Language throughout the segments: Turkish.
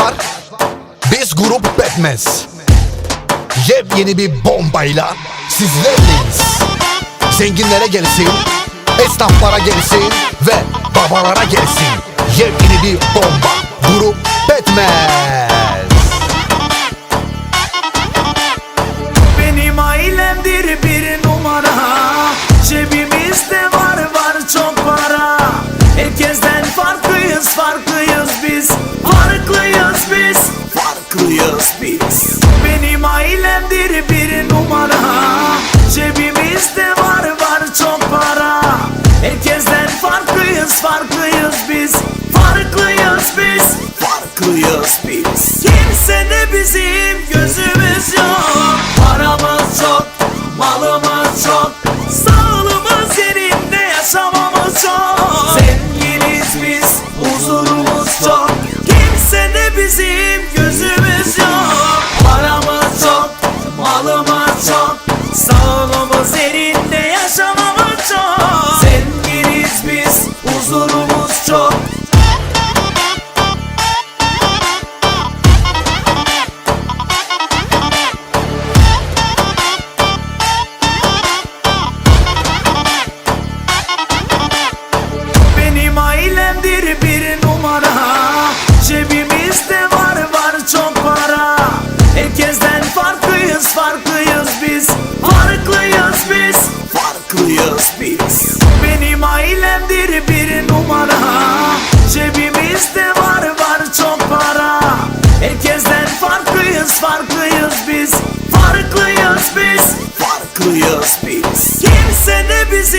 arkadaşlar. Biz grup Batmans. Yepyeni bir bombayla sizlerleyiz. Zenginlere gelsin, esnaflara gelsin ve babalara gelsin. Yepyeni bir bomba. Grup Batmans.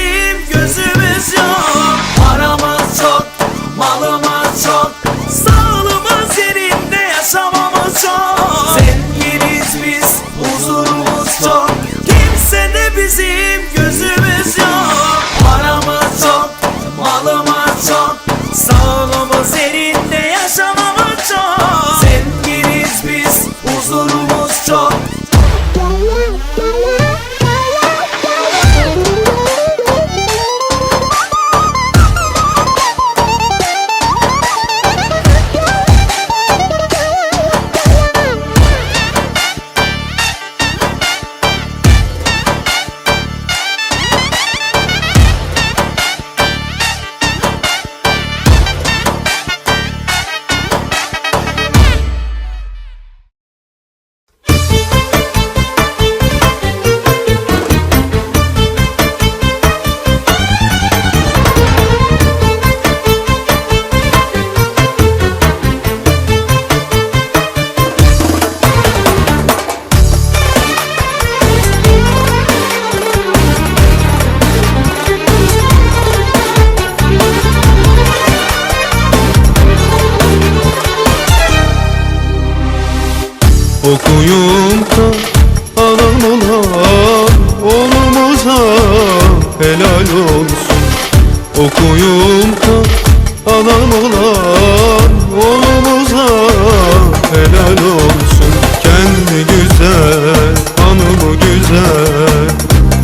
leave you. Helal olsun. Okuyup da adam olan oğlumuza. Helal olsun. Kendi güzel, hanımı güzel.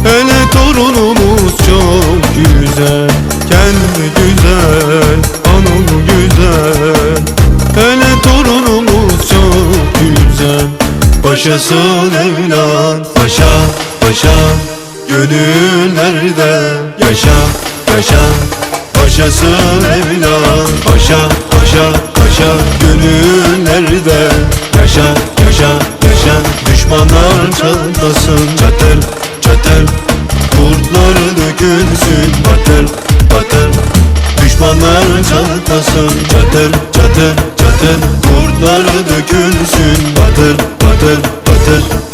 Hele torunumuz çok güzel. Kendi güzel, hanımı güzel. Hele torunumuz çok güzel. Paşasın evlat Paşa, paşa Gönüllerde yaşa, yaşa Paşasın evlat. Paşa, paşa, paşa Gönüllerde yaşa, yaşa, yaşa. Düşmanlar çatlasın çatır, çatır. Kurtlar dökülsün batır, batır. Düşmanlar çatlasın çatır çatır çatır. Kurtlar dökülsün batır batır batır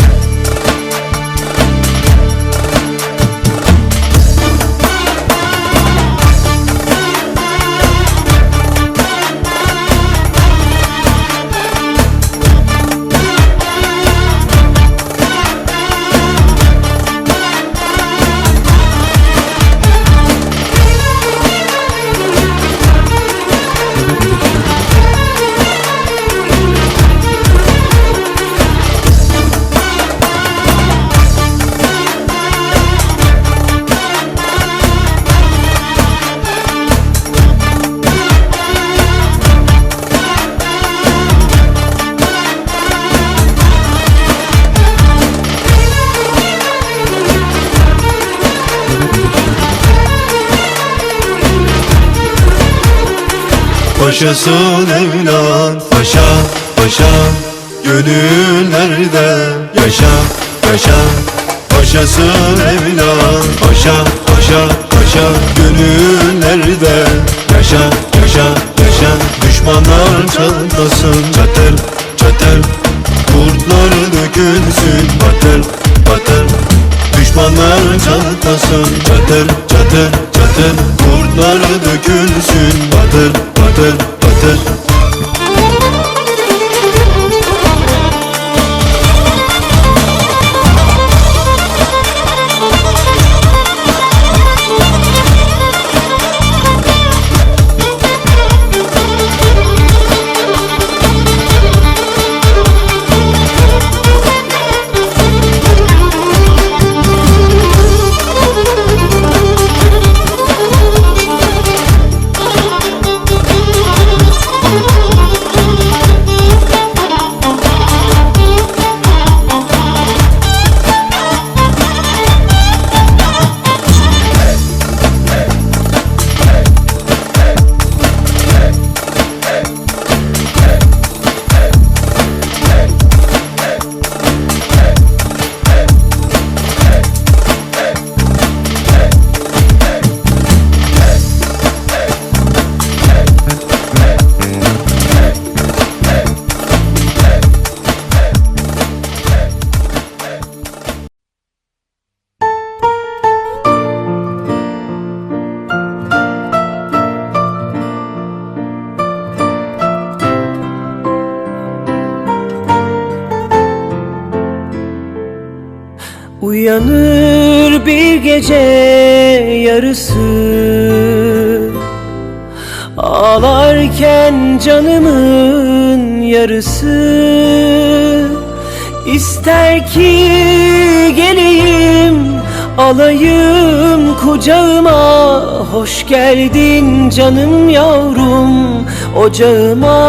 yaşasın evlat Paşa paşa gönüllerde Yaşa yaşa. Paşasın evlat Paşa paşa paşa gönüllerde Yaşa yaşa yaşa. Düşmanlar çatlasın çatır çatır. Kurtlar dökülsün batır batır. Düşmanlar çatlasın çatır çatır çatır. Kurtlar dökülsün batır batır batır Uyanır bir gece yarısı. Ağlarken canımın yarısı. İster ki geleyim alayım kucağıma. Hoş geldin canım yavrum ocağıma.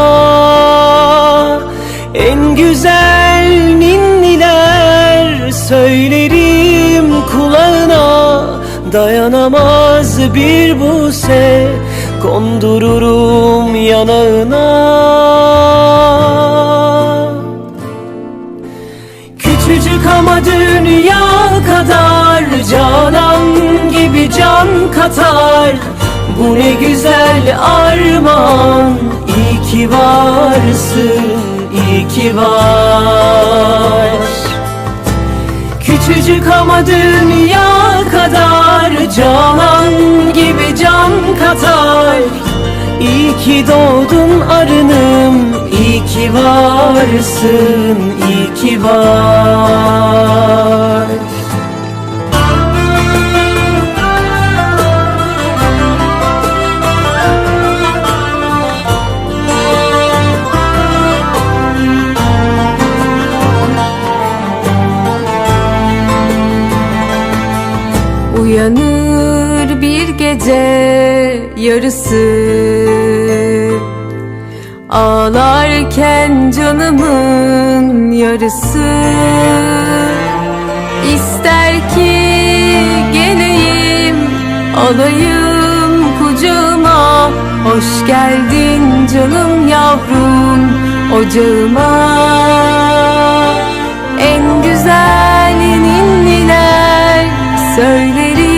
En güzel ninniler söylerim Dayanamaz bir buse kondururum yanağına. Küçücük ama dünya kadar Canan gibi can katar. Bu ne güzel armağan İyi ki varsın, iyi ki var Küçücük ama dünya kadar Canan gibi can katar. İyi ki doğdun arınım İyi ki varsın iyi ki var gece yarısı. Ağlarken canımın yarısı. İster ki geleyim alayım kucağıma. Hoş geldin canım yavrum ocağıma. En güzel ninniler söylerim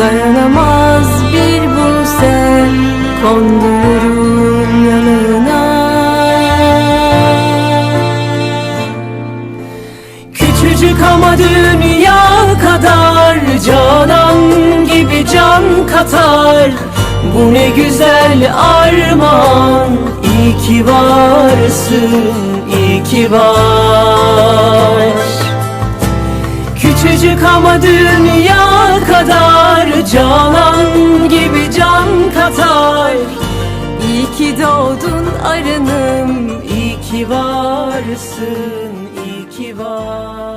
Dayanamaz bir buse kondururum yanına. Küçücük ama dünya kadar Canan gibi can katar. Bu ne güzel armağan İyi ki varsın, iyi ki var Küçücük ama dünya kadar Canan gibi can katar. İyi ki doğdun arınım İyi ki varsın, iyi ki var